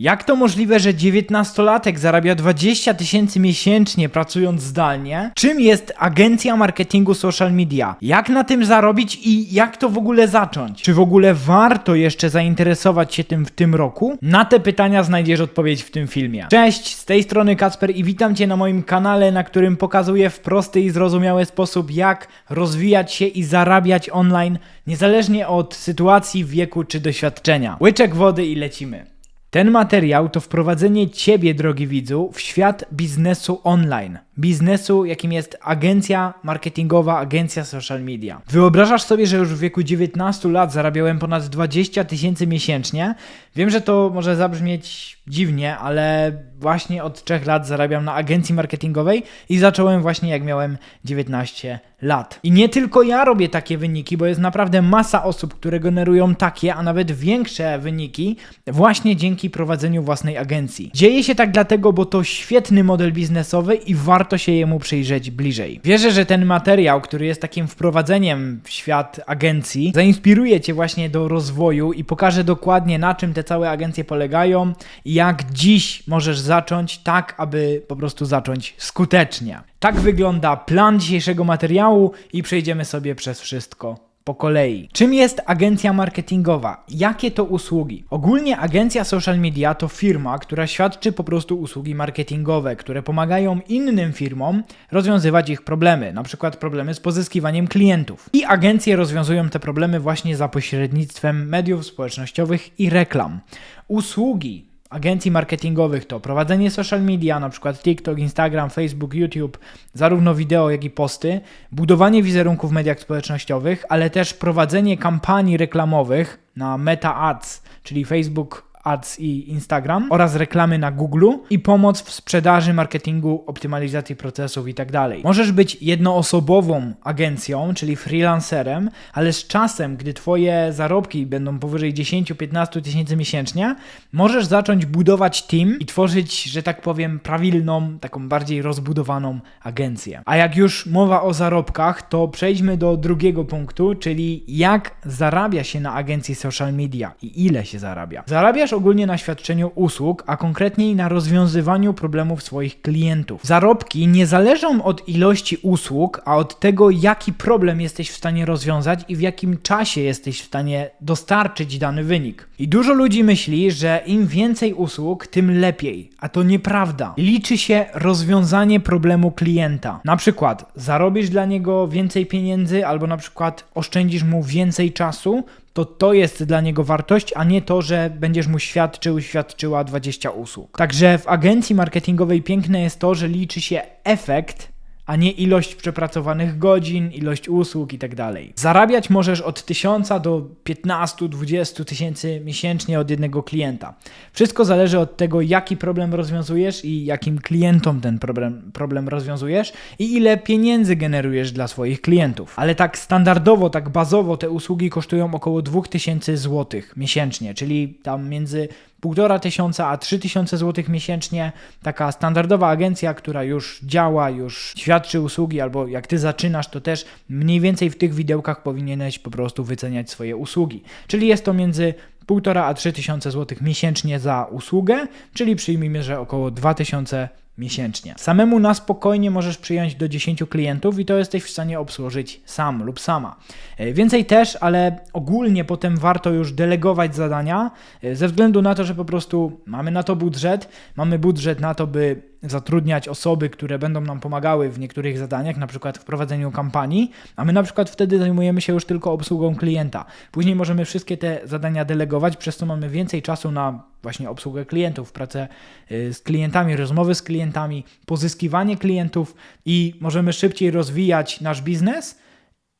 Jak to możliwe, że 19-latek zarabia 20 tysięcy miesięcznie pracując zdalnie? Czym jest agencja marketingu social media? Jak na tym zarobić i jak to w ogóle zacząć? Czy w ogóle warto jeszcze zainteresować się tym w tym roku? Na te pytania znajdziesz odpowiedź w tym filmie. Cześć, z tej strony Kacper i witam Cię na moim kanale, na którym pokazuję w prosty i zrozumiały sposób, jak rozwijać się i zarabiać online, niezależnie od sytuacji, wieku czy doświadczenia. Łyczek wody i lecimy. Ten materiał to wprowadzenie Ciebie, drogi widzu, w świat biznesu online. Biznesu, jakim jest agencja marketingowa, agencja social media. Wyobrażasz sobie, że już w wieku 19 lat zarabiałem ponad 20 tysięcy miesięcznie? Wiem, że to może zabrzmieć dziwnie, ale właśnie od 3 lat zarabiam na agencji marketingowej i zacząłem właśnie jak miałem 19 lat. I nie tylko ja robię takie wyniki, bo jest naprawdę masa osób, które generują takie, a nawet większe wyniki właśnie dzięki prowadzeniu własnej agencji. Dzieje się tak dlatego, bo to świetny model biznesowy i warto się jemu przyjrzeć bliżej. Wierzę, że ten materiał, który jest takim wprowadzeniem w świat agencji, zainspiruje Cię właśnie do rozwoju i pokaże dokładnie na czym te całe agencje polegają i jak dziś możesz zacząć tak, aby po prostu zacząć skutecznie. Tak wygląda plan dzisiejszego materiału i przejdziemy sobie przez wszystko po kolei. Czym jest agencja marketingowa? Jakie to usługi? Ogólnie agencja social media to firma, która świadczy po prostu usługi marketingowe, które pomagają innym firmom rozwiązywać ich problemy, na przykład problemy z pozyskiwaniem klientów. I agencje rozwiązują te problemy właśnie za pośrednictwem mediów społecznościowych i reklam. Usługi agencji marketingowych to prowadzenie social media, na przykład TikTok, Instagram, Facebook, YouTube, zarówno wideo, jak i posty, budowanie wizerunku w mediach społecznościowych, ale też prowadzenie kampanii reklamowych na Meta Ads, czyli Facebook Ads i Instagram oraz reklamy na Google i pomoc w sprzedaży, marketingu, optymalizacji procesów itd. Możesz być jednoosobową agencją, czyli freelancerem, ale z czasem, gdy Twoje zarobki będą powyżej 10-15 tysięcy miesięcznie, możesz zacząć budować team i tworzyć, że tak powiem, prawilną, taką bardziej rozbudowaną agencję. A jak już mowa o zarobkach, to przejdźmy do drugiego punktu, czyli jak zarabia się na agencji social media i ile się zarabia. Zarabiasz ogólnie na świadczeniu usług, a konkretniej na rozwiązywaniu problemów swoich klientów. Zarobki nie zależą od ilości usług, a od tego, jaki problem jesteś w stanie rozwiązać i w jakim czasie jesteś w stanie dostarczyć dany wynik. I dużo ludzi myśli, że im więcej usług, tym lepiej, a to nieprawda. Liczy się rozwiązanie problemu klienta. Na przykład zarobisz dla niego więcej pieniędzy, albo na przykład oszczędzisz mu więcej czasu, to to jest dla niego wartość, a nie to, że będziesz mu świadczył, świadczyła 20 usług. Także w agencji marketingowej piękne jest to, że liczy się efekt, a nie ilość przepracowanych godzin, ilość usług i tak. Zarabiać możesz od 1000 do 15-20 tysięcy miesięcznie od jednego klienta. Wszystko zależy od tego, jaki problem rozwiązujesz i jakim klientom ten problem, problem rozwiązujesz i ile pieniędzy generujesz dla swoich klientów. Ale tak standardowo, tak bazowo te usługi kosztują około 2000 zł miesięcznie, czyli tam między półtora tysiąca a trzy tysiące złotych miesięcznie. Taka standardowa agencja, która już działa, już świadczy usługi, albo jak ty zaczynasz, to też mniej więcej w tych widełkach powinieneś po prostu wyceniać swoje usługi. Czyli jest to między półtora a trzy tysiące złotych miesięcznie za usługę, czyli przyjmijmy, że około 2000 miesięcznie. Samemu na spokojnie możesz przyjąć do 10 klientów i to jesteś w stanie obsłużyć sam lub sama. E, Więcej też, ale ogólnie potem warto już delegować zadania e, ze względu na to, że po prostu mamy na to budżet, mamy budżet na to, by zatrudniać osoby, które będą nam pomagały w niektórych zadaniach, na przykład w prowadzeniu kampanii, a my na przykład wtedy zajmujemy się już tylko obsługą klienta. Później możemy wszystkie te zadania delegować, przez co mamy więcej czasu na właśnie obsługę klientów, pracę y, z klientami, rozmowy z klientami, pozyskiwanie klientów i możemy szybciej rozwijać nasz biznes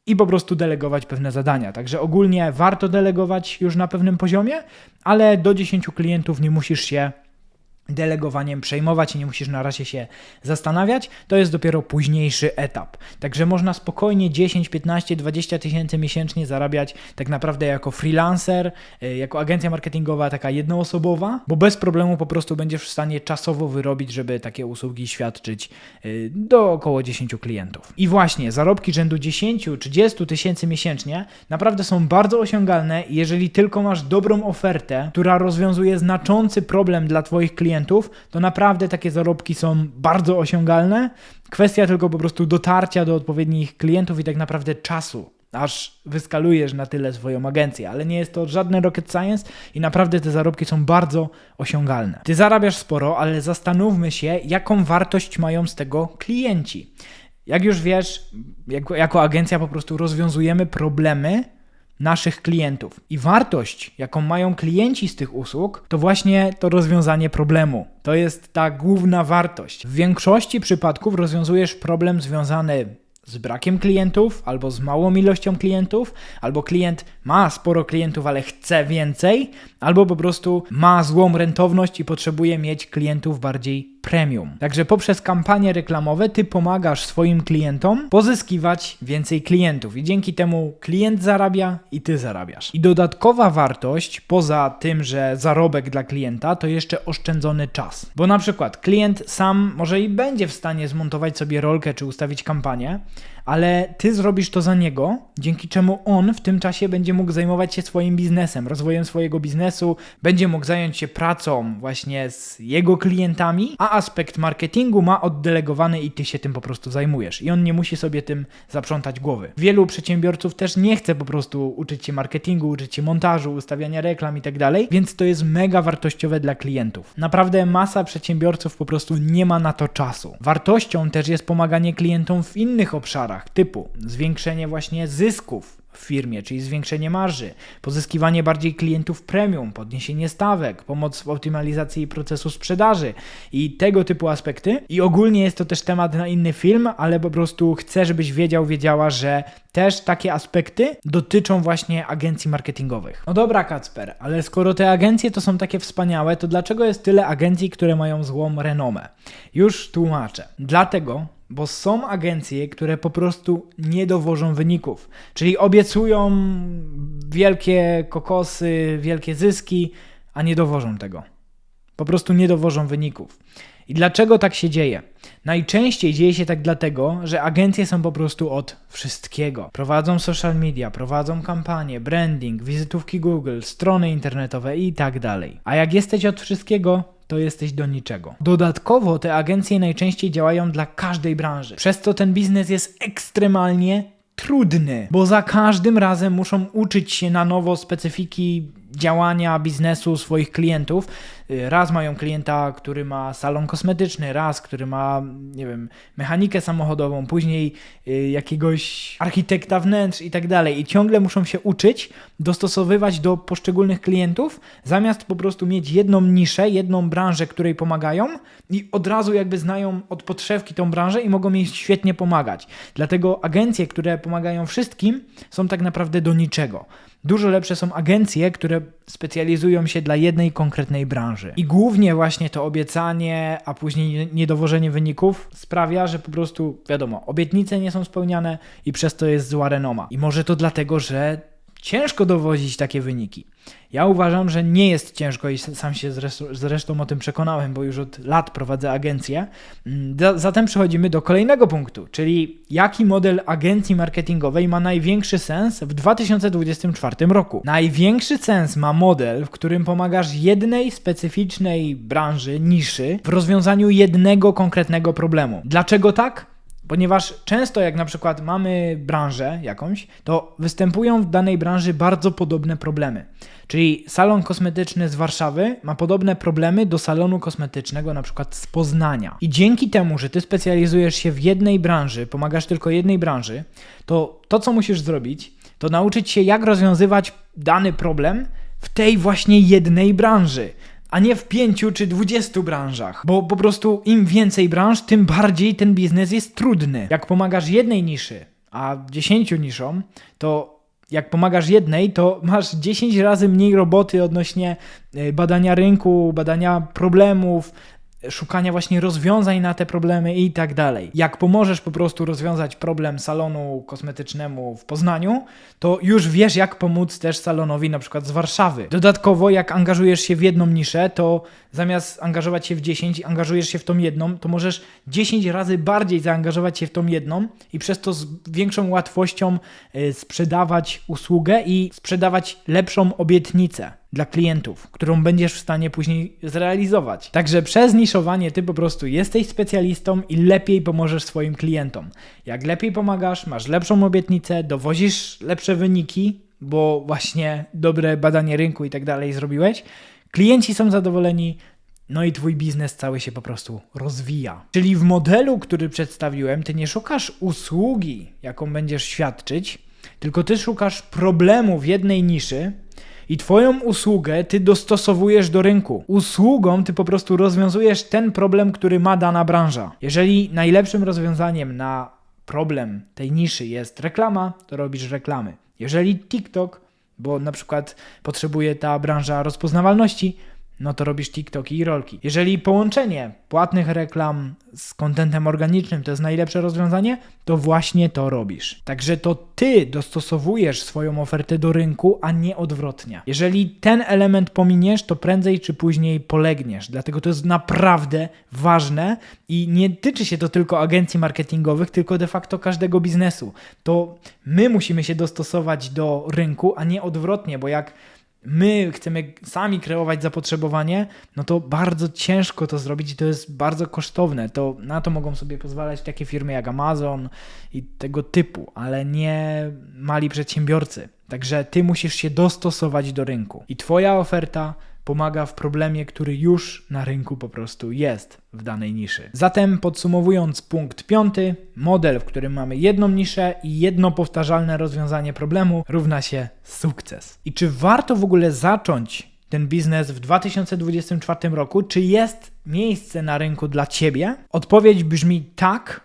i po prostu delegować pewne zadania. Także ogólnie warto delegować już na pewnym poziomie, ale do 10 klientów nie musisz się delegowaniem przejmować i nie musisz na razie się zastanawiać, to jest dopiero późniejszy etap. Także można spokojnie 10, 15, 20 tysięcy miesięcznie zarabiać tak naprawdę jako freelancer, y, jako agencja marketingowa taka jednoosobowa, bo bez problemu po prostu będziesz w stanie czasowo wyrobić, żeby takie usługi świadczyć y, do około 10 klientów. I właśnie zarobki rzędu 10, 30 tysięcy miesięcznie naprawdę są bardzo osiągalne, jeżeli tylko masz dobrą ofertę, która rozwiązuje znaczący problem dla Twoich klientów, to naprawdę takie zarobki są bardzo osiągalne. Kwestia tylko po prostu dotarcia do odpowiednich klientów i tak naprawdę czasu, aż wyskalujesz na tyle swoją agencję, ale nie jest to żadne rocket science i naprawdę te zarobki są bardzo osiągalne. Ty zarabiasz sporo, ale zastanówmy się, jaką wartość mają z tego klienci. Jak już wiesz, jako, jako agencja po prostu rozwiązujemy problemy naszych klientów. I wartość, jaką mają klienci z tych usług, to właśnie to rozwiązanie problemu. To jest ta główna wartość. W większości przypadków rozwiązujesz problem związany z brakiem klientów, albo z małą ilością klientów, albo klient ma sporo klientów, ale chce więcej, albo po prostu ma złą rentowność i potrzebuje mieć klientów bardziej premium. Także poprzez kampanie reklamowe ty pomagasz swoim klientom pozyskiwać więcej klientów i dzięki temu klient zarabia i ty zarabiasz. I dodatkowa wartość poza tym, że zarobek dla klienta to jeszcze oszczędzony czas. Bo na przykład klient sam może i będzie w stanie zmontować sobie rolkę czy ustawić kampanię, ale ty zrobisz to za niego, dzięki czemu on w tym czasie będzie mógł zajmować się swoim biznesem, rozwojem swojego biznesu, będzie mógł zająć się pracą właśnie z jego klientami, a aspekt marketingu ma oddelegowany i ty się tym po prostu zajmujesz. I on nie musi sobie tym zaprzątać głowy. Wielu przedsiębiorców też nie chce po prostu uczyć się marketingu, uczyć się montażu, ustawiania reklam i tak dalej, więc to jest mega wartościowe dla klientów. Naprawdę masa przedsiębiorców po prostu nie ma na to czasu. Wartością też jest pomaganie klientom w innych obszarach typu zwiększenie właśnie zysków w firmie, czyli zwiększenie marży, pozyskiwanie bardziej klientów premium, podniesienie stawek, pomoc w optymalizacji procesu sprzedaży i tego typu aspekty. I ogólnie jest to też temat na inny film, ale po prostu chcę, żebyś wiedział, wiedziała, że też takie aspekty dotyczą właśnie agencji marketingowych. No dobra, Kacper, ale skoro te agencje to są takie wspaniałe, to dlaczego jest tyle agencji, które mają złą renomę? Już tłumaczę. Dlatego, bo są agencje, które po prostu nie dowożą wyników. Czyli obiecują wielkie kokosy, wielkie zyski, a nie dowożą tego. Po prostu nie dowożą wyników. I dlaczego tak się dzieje? Najczęściej dzieje się tak dlatego, że agencje są po prostu od wszystkiego. Prowadzą social media, prowadzą kampanie, branding, wizytówki Google, strony internetowe i tak dalej. A jak jesteś od wszystkiego, to jesteś do niczego. Dodatkowo te agencje najczęściej działają dla każdej branży. Przez to ten biznes jest ekstremalnie trudny, bo za każdym razem muszą uczyć się na nowo specyfiki działania biznesu swoich klientów. Y, raz mają klienta, który ma salon kosmetyczny, raz, który ma, nie wiem, mechanikę samochodową, później y, jakiegoś architekta wnętrz i tak dalej. I ciągle muszą się uczyć, dostosowywać do poszczególnych klientów, zamiast po prostu mieć jedną niszę, jedną branżę, której pomagają i od razu jakby znają od podszewki tą branżę i mogą jej świetnie pomagać. Dlatego agencje, które pomagają wszystkim, są tak naprawdę do niczego. Dużo lepsze są agencje, które specjalizują się dla jednej konkretnej branży. I głównie właśnie to obiecanie, a później niedowożenie wyników sprawia, że po prostu, wiadomo, obietnice nie są spełniane i przez to jest zła renoma. I może to dlatego, że ciężko dowozić takie wyniki. Ja uważam, że nie jest ciężko i sam się zresztą, o tym przekonałem, bo już od lat prowadzę agencję. Mm, zatem przechodzimy do kolejnego punktu, czyli jaki model agencji marketingowej ma największy sens w 2024 roku. Największy sens ma model, w którym pomagasz jednej specyficznej branży, niszy w rozwiązaniu jednego konkretnego problemu. Dlaczego tak? Ponieważ często, jak na przykład mamy branżę jakąś, to występują w danej branży bardzo podobne problemy. Czyli salon kosmetyczny z Warszawy ma podobne problemy do salonu kosmetycznego na przykład z Poznania. I dzięki temu, że ty specjalizujesz się w jednej branży, pomagasz tylko jednej branży, to to, co musisz zrobić, to nauczyć się, jak rozwiązywać dany problem w tej właśnie jednej branży a nie w pięciu czy dwudziestu branżach. Bo po prostu im więcej branż, tym bardziej ten biznes jest trudny. Jak pomagasz jednej niszy, a dziesięciu niszom, to jak pomagasz jednej, to masz 10 razy mniej roboty odnośnie y, badania rynku, badania problemów, szukania właśnie rozwiązań na te problemy i tak dalej. Jak pomożesz po prostu rozwiązać problem salonu kosmetycznemu w Poznaniu, to już wiesz jak pomóc też salonowi na przykład z Warszawy. Dodatkowo jak angażujesz się w jedną niszę, to zamiast angażować się w 10, angażujesz się w tą jedną, to możesz 10 razy bardziej zaangażować się w tą jedną i przez to z większą łatwością y, sprzedawać usługę i sprzedawać lepszą obietnicę dla klientów, którą będziesz w stanie później zrealizować. Także przez niszowanie ty po prostu jesteś specjalistą i lepiej pomożesz swoim klientom. Jak lepiej pomagasz, masz lepszą obietnicę, dowozisz lepsze wyniki, bo właśnie dobre badanie rynku i tak dalej zrobiłeś, klienci są zadowoleni, no i twój biznes cały się po prostu rozwija. Czyli w modelu, który przedstawiłem, ty nie szukasz usługi, jaką będziesz świadczyć, tylko ty szukasz problemu w jednej niszy, i Twoją usługę ty dostosowujesz do rynku. Usługą ty po prostu rozwiązujesz ten problem, który ma dana branża. Jeżeli najlepszym rozwiązaniem na problem tej niszy jest reklama, to robisz reklamy. Jeżeli TikTok, bo na przykład potrzebuje ta branża rozpoznawalności, no to robisz TikToki i rolki. Jeżeli połączenie płatnych reklam z kontentem organicznym to jest najlepsze rozwiązanie, to właśnie to robisz. Także to ty dostosowujesz swoją ofertę do rynku, a nie odwrotnie. Jeżeli ten element pominiesz, to prędzej czy później polegniesz. Dlatego to jest naprawdę ważne i nie tyczy się to tylko agencji marketingowych, tylko de facto każdego biznesu. To my musimy się dostosować do rynku, a nie odwrotnie, bo jak my chcemy sami kreować zapotrzebowanie, no to bardzo ciężko to zrobić i to jest bardzo kosztowne. To na to mogą sobie pozwalać takie firmy jak Amazon i tego typu, ale nie mali przedsiębiorcy. Także ty musisz się dostosować do rynku i twoja oferta pomaga w problemie, który już na rynku po prostu jest w danej niszy. Zatem podsumowując punkt piąty, model, w którym mamy jedną niszę i jedno powtarzalne rozwiązanie problemu równa się sukces. I czy warto w ogóle zacząć ten biznes w 2024 roku? Czy jest miejsce na rynku dla Ciebie? Odpowiedź brzmi tak,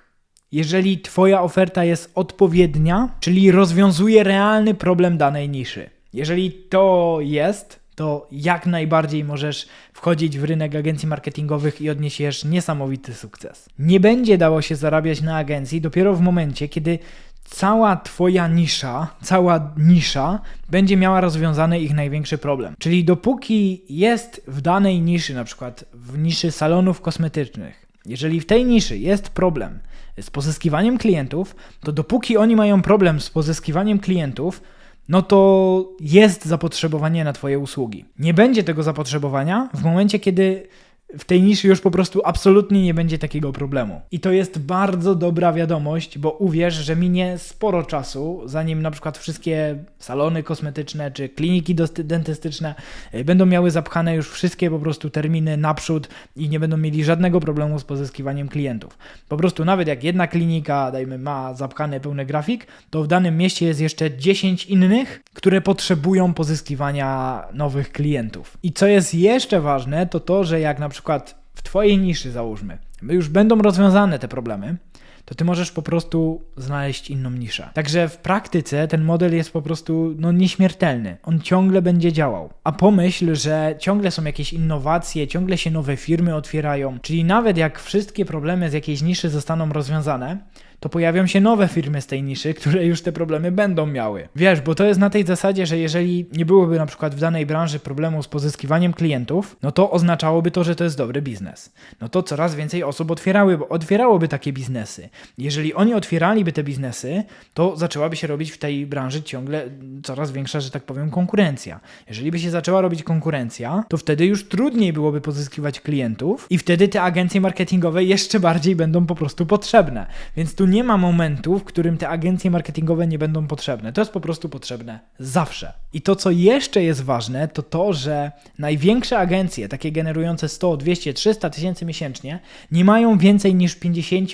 jeżeli Twoja oferta jest odpowiednia, czyli rozwiązuje realny problem danej niszy. Jeżeli to jest, to jak najbardziej możesz wchodzić w rynek agencji marketingowych i odniesiesz niesamowity sukces. Nie będzie dało się zarabiać na agencji dopiero w momencie, kiedy cała Twoja nisza, cała nisza będzie miała rozwiązany ich największy problem. Czyli dopóki jest w danej niszy, na przykład w niszy salonów kosmetycznych, jeżeli w tej niszy jest problem z pozyskiwaniem klientów, to dopóki oni mają problem z pozyskiwaniem klientów, no to jest zapotrzebowanie na Twoje usługi. Nie będzie tego zapotrzebowania w momencie, kiedy w tej niszy już po prostu absolutnie nie będzie takiego problemu. I to jest bardzo dobra wiadomość, bo uwierz, że minie sporo czasu, zanim na przykład wszystkie salony kosmetyczne czy kliniki dentystyczne y, będą miały zapchane już wszystkie po prostu terminy naprzód i nie będą mieli żadnego problemu z pozyskiwaniem klientów. Po prostu nawet jak jedna klinika, dajmy, ma zapchany pełny grafik, to w danym mieście jest jeszcze 10 innych, które potrzebują pozyskiwania nowych klientów. I co jest jeszcze ważne, to to, że jak na przykład przykład w Twojej niszy, załóżmy, już będą rozwiązane te problemy, to ty możesz po prostu znaleźć inną niszę. Także w praktyce ten model jest po prostu no, nieśmiertelny. On ciągle będzie działał. A pomyśl, że ciągle są jakieś innowacje, ciągle się nowe firmy otwierają, czyli nawet jak wszystkie problemy z jakiejś niszy zostaną rozwiązane, to pojawią się nowe firmy z tej niszy, które już te problemy będą miały. Wiesz, bo to jest na tej zasadzie, że jeżeli nie byłoby na przykład w danej branży problemu z pozyskiwaniem klientów, no to oznaczałoby to, że to jest dobry biznes. No to coraz więcej osób otwierały, otwierałoby takie biznesy. Jeżeli oni otwieraliby te biznesy, to zaczęłaby się robić w tej branży ciągle coraz większa, że tak powiem, konkurencja. Jeżeli by się zaczęła robić konkurencja, to wtedy już trudniej byłoby pozyskiwać klientów i wtedy te agencje marketingowe jeszcze bardziej będą po prostu potrzebne. Więc tu nie ma momentu, w którym te agencje marketingowe nie będą potrzebne. To jest po prostu potrzebne zawsze. I to, co jeszcze jest ważne, to to, że największe agencje, takie generujące 100, 200, 300 tysięcy miesięcznie, nie mają więcej niż 50,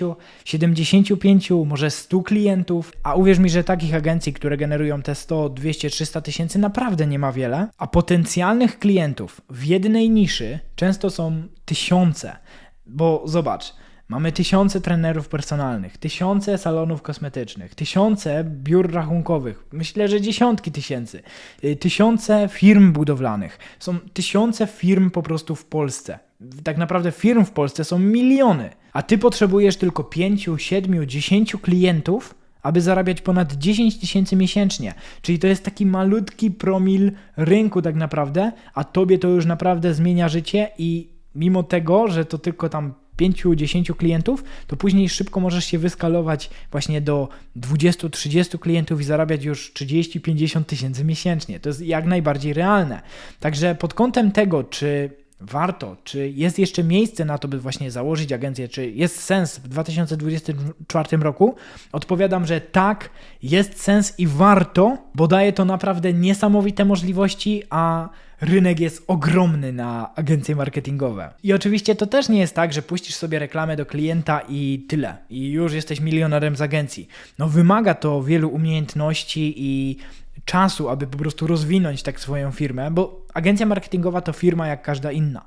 75, może 100 klientów. A uwierz mi, że takich agencji, które generują te 100, 200, 300 tysięcy, naprawdę nie ma wiele. A potencjalnych klientów w jednej niszy często są tysiące. Bo zobacz, Mamy tysiące trenerów personalnych, tysiące salonów kosmetycznych, tysiące biur rachunkowych, myślę, że dziesiątki tysięcy, y, tysiące firm budowlanych. Są tysiące firm po prostu w Polsce. Tak naprawdę firm w Polsce są miliony, a ty potrzebujesz tylko 5, 7, 10 klientów, aby zarabiać ponad 10 tysięcy miesięcznie. Czyli to jest taki malutki promil rynku tak naprawdę, a tobie to już naprawdę zmienia życie i mimo tego, że to tylko tam 5-10 klientów, to później szybko możesz się wyskalować właśnie do 20-30 klientów i zarabiać już 30-50 tysięcy miesięcznie. To jest jak najbardziej realne. Także pod kątem tego, czy warto, czy jest jeszcze miejsce na to, by właśnie założyć agencję, czy jest sens w 2024 roku, odpowiadam, że tak, jest sens i warto, bo daje to naprawdę niesamowite możliwości, a rynek jest ogromny na agencje marketingowe. I oczywiście to też nie jest tak, że puścisz sobie reklamę do klienta i tyle, i już jesteś milionerem z agencji. No wymaga to wielu umiejętności i czasu, aby po prostu rozwinąć tak swoją firmę, bo agencja marketingowa to firma jak każda inna,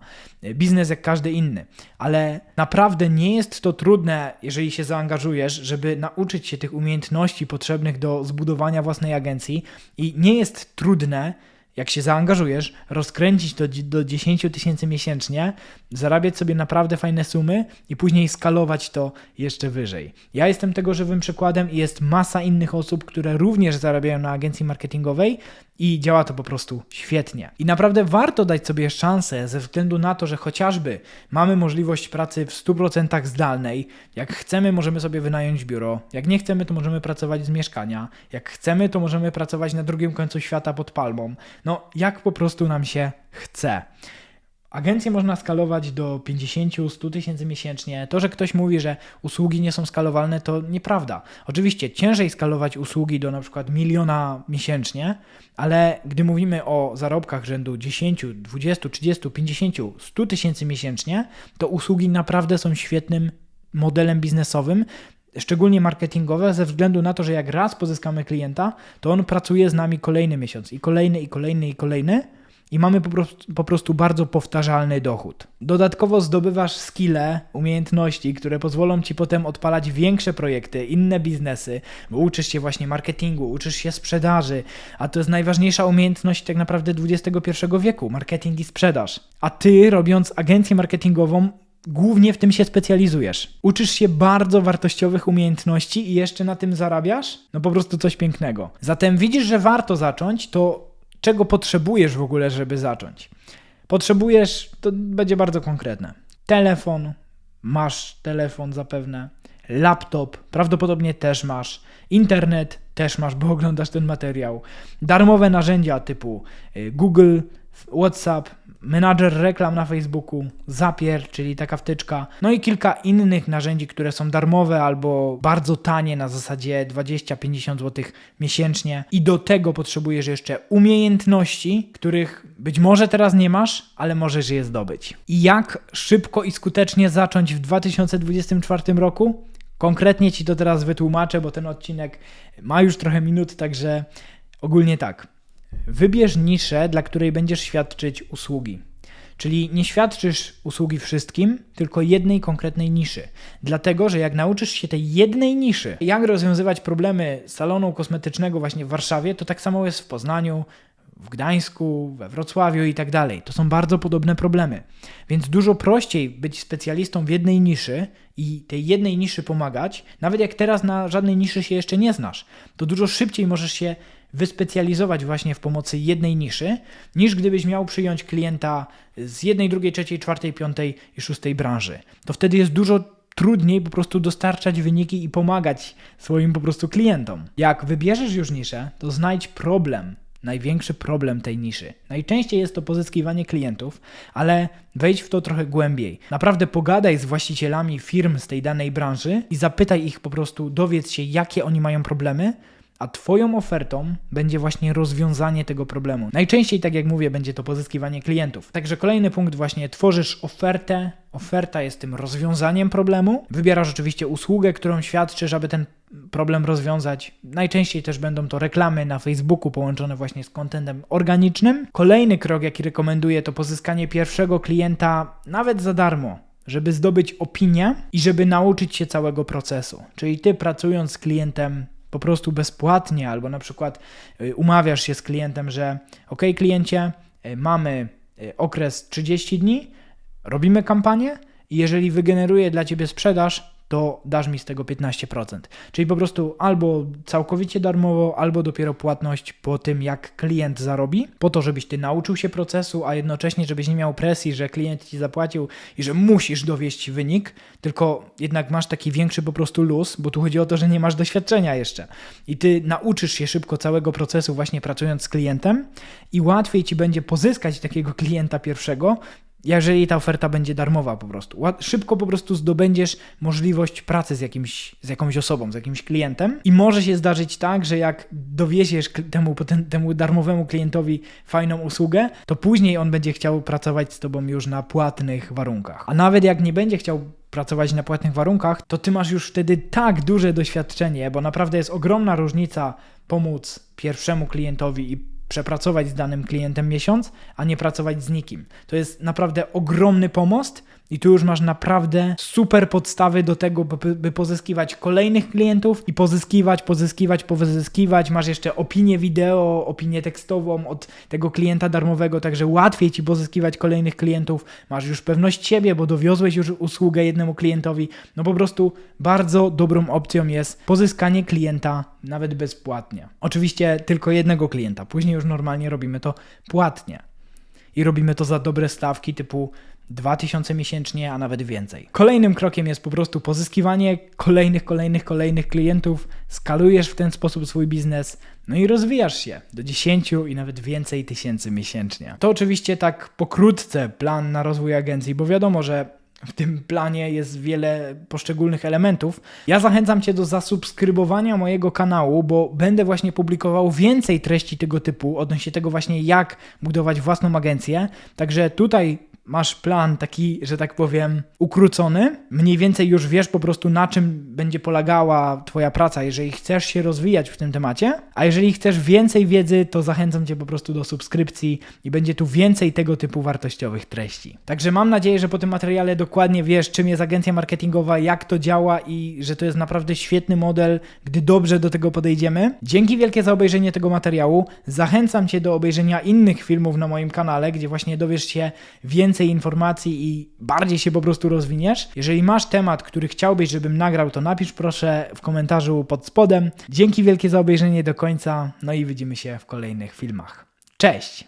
biznes jak każdy inny, ale naprawdę nie jest to trudne, jeżeli się zaangażujesz, żeby nauczyć się tych umiejętności potrzebnych do zbudowania własnej agencji i nie jest trudne jak się zaangażujesz, rozkręcić to do 10 tysięcy miesięcznie, zarabiać sobie naprawdę fajne sumy i później skalować to jeszcze wyżej. Ja jestem tego żywym przykładem i jest masa innych osób, które również zarabiają na agencji marketingowej i działa to po prostu świetnie. I naprawdę warto dać sobie szansę ze względu na to, że chociażby mamy możliwość pracy w 100% zdalnej. Jak chcemy, możemy sobie wynająć biuro. Jak nie chcemy, to możemy pracować z mieszkania. Jak chcemy, to możemy pracować na drugim końcu świata pod palmą. No, jak po prostu nam się chce. Agencje można skalować do 50-100 tysięcy miesięcznie. To, że ktoś mówi, że usługi nie są skalowalne, to nieprawda. Oczywiście ciężej skalować usługi do na przykład miliona miesięcznie, ale gdy mówimy o zarobkach rzędu 10, 20, 30, 50, 100 tysięcy miesięcznie, to usługi naprawdę są świetnym modelem biznesowym, szczególnie marketingowe, ze względu na to, że jak raz pozyskamy klienta, to on pracuje z nami kolejny miesiąc i kolejny, i kolejny, i kolejny i mamy po prostu, po prostu bardzo powtarzalny dochód. Dodatkowo zdobywasz skille, umiejętności, które pozwolą ci potem odpalać większe projekty, inne biznesy, bo uczysz się właśnie marketingu, uczysz się sprzedaży, a to jest najważniejsza umiejętność tak naprawdę XXI wieku marketing i sprzedaż. A ty, robiąc agencję marketingową, głównie w tym się specjalizujesz. Uczysz się bardzo wartościowych umiejętności i jeszcze na tym zarabiasz? No po prostu coś pięknego. Zatem widzisz, że warto zacząć, to czego potrzebujesz w ogóle, żeby zacząć? Potrzebujesz, to będzie bardzo konkretne. Telefon, masz telefon zapewne, laptop, prawdopodobnie też masz, internet też masz, bo oglądasz ten materiał, darmowe narzędzia typu y, Google, WhatsApp, menadżer reklam na Facebooku, Zapier, czyli taka wtyczka, no i kilka innych narzędzi, które są darmowe albo bardzo tanie na zasadzie 20-50 zł miesięcznie i do tego potrzebujesz jeszcze umiejętności, których być może teraz nie masz, ale możesz je zdobyć. I jak szybko i skutecznie zacząć w 2024 roku? Konkretnie Ci to teraz wytłumaczę, bo ten odcinek ma już trochę minut, także ogólnie tak. Wybierz niszę, dla której będziesz świadczyć usługi. Czyli nie świadczysz usługi wszystkim, tylko jednej konkretnej niszy. Dlatego, że jak nauczysz się tej jednej niszy, jak rozwiązywać problemy salonu kosmetycznego właśnie w Warszawie, to tak samo jest w Poznaniu, w Gdańsku, we Wrocławiu i tak dalej. To są bardzo podobne problemy. Więc dużo prościej być specjalistą w jednej niszy i tej jednej niszy pomagać, nawet jak teraz na żadnej niszy się jeszcze nie znasz, to dużo szybciej możesz się wyspecjalizować właśnie w pomocy jednej niszy, niż gdybyś miał przyjąć klienta z jednej, drugiej, trzeciej, czwartej, piątej i szóstej branży. To wtedy jest dużo trudniej po prostu dostarczać wyniki i pomagać swoim po prostu klientom. Jak wybierzesz już niszę, to znajdź problem, największy problem tej niszy. Najczęściej jest to pozyskiwanie klientów, ale wejdź w to trochę głębiej. Naprawdę pogadaj z właścicielami firm z tej danej branży i zapytaj ich po prostu, dowiedz się, jakie oni mają problemy, a Twoją ofertą będzie właśnie rozwiązanie tego problemu. Najczęściej, tak jak mówię, będzie to pozyskiwanie klientów. Także kolejny punkt właśnie, tworzysz ofertę, oferta jest tym rozwiązaniem problemu. Wybierasz oczywiście usługę, którą świadczysz, aby ten problem rozwiązać. Najczęściej też będą to reklamy na Facebooku połączone właśnie z kontentem organicznym. Kolejny krok, jaki rekomenduję, to pozyskanie pierwszego klienta nawet za darmo żeby zdobyć opinię i żeby nauczyć się całego procesu. Czyli ty pracując z klientem po prostu bezpłatnie, albo na przykład y, umawiasz się z klientem, że ok, kliencie, y, mamy y, okres 30 dni, robimy kampanię i jeżeli wygeneruje dla ciebie sprzedaż, to dasz mi z tego 15%. Czyli po prostu albo całkowicie darmowo, albo dopiero płatność po tym, jak klient zarobi, po to, żebyś ty nauczył się procesu, a jednocześnie, żebyś nie miał presji, że klient ci zapłacił i że musisz dowieść wynik, tylko jednak masz taki większy po prostu luz, bo tu chodzi o to, że nie masz doświadczenia jeszcze. I ty nauczysz się szybko całego procesu, właśnie pracując z klientem, i łatwiej ci będzie pozyskać takiego klienta pierwszego, jeżeli ta oferta będzie darmowa po prostu. Szybko po prostu zdobędziesz możliwość pracy z, jakimś, z jakąś osobą, z jakimś klientem i może się zdarzyć tak, że jak dowieziesz kl- temu, temu darmowemu klientowi fajną usługę, to później on będzie chciał pracować z tobą już na płatnych warunkach. A nawet jak nie będzie chciał pracować na płatnych warunkach, to ty masz już wtedy tak duże doświadczenie, bo naprawdę jest ogromna różnica pomóc pierwszemu klientowi i przepracować z danym klientem miesiąc, a nie pracować z nikim. To jest naprawdę ogromny pomost i tu już masz naprawdę super podstawy do tego, by, by pozyskiwać kolejnych klientów i pozyskiwać, pozyskiwać, pozyskiwać. Masz jeszcze opinię wideo, opinię tekstową od tego klienta darmowego, także łatwiej ci pozyskiwać kolejnych klientów. Masz już pewność siebie, bo dowiozłeś już usługę jednemu klientowi. No po prostu bardzo dobrą opcją jest pozyskanie klienta nawet bezpłatnie. Oczywiście tylko jednego klienta, później już normalnie robimy to płatnie i robimy to za dobre stawki typu 2000 miesięcznie, a nawet więcej. Kolejnym krokiem jest po prostu pozyskiwanie kolejnych, kolejnych, kolejnych klientów, skalujesz w ten sposób swój biznes, no i rozwijasz się do 10 i nawet więcej tysięcy miesięcznie. To oczywiście tak pokrótce plan na rozwój agencji, bo wiadomo, że w tym planie jest wiele poszczególnych elementów. Ja zachęcam Cię do zasubskrybowania mojego kanału, bo będę właśnie publikował więcej treści tego typu odnośnie tego właśnie jak budować własną agencję. Także tutaj masz plan taki, że tak powiem, ukrócony. Mniej więcej już wiesz po prostu na czym będzie polegała Twoja praca, jeżeli chcesz się rozwijać w tym temacie. A jeżeli chcesz więcej wiedzy, to zachęcam Cię po prostu do subskrypcji i będzie tu więcej tego typu wartościowych treści. Także mam nadzieję, że po tym materiale dokładnie wiesz, czym jest agencja marketingowa, jak to działa i że to jest naprawdę świetny model, gdy dobrze do tego podejdziemy. Dzięki wielkie za obejrzenie tego materiału. Zachęcam Cię do obejrzenia innych filmów na moim kanale, gdzie właśnie dowiesz się więcej informacji i bardziej się po prostu rozwiniesz. Jeżeli masz temat, który chciałbyś, żebym nagrał, to napisz proszę w komentarzu pod spodem. Dzięki wielkie za obejrzenie do końca, no i widzimy się w kolejnych filmach. Cześć!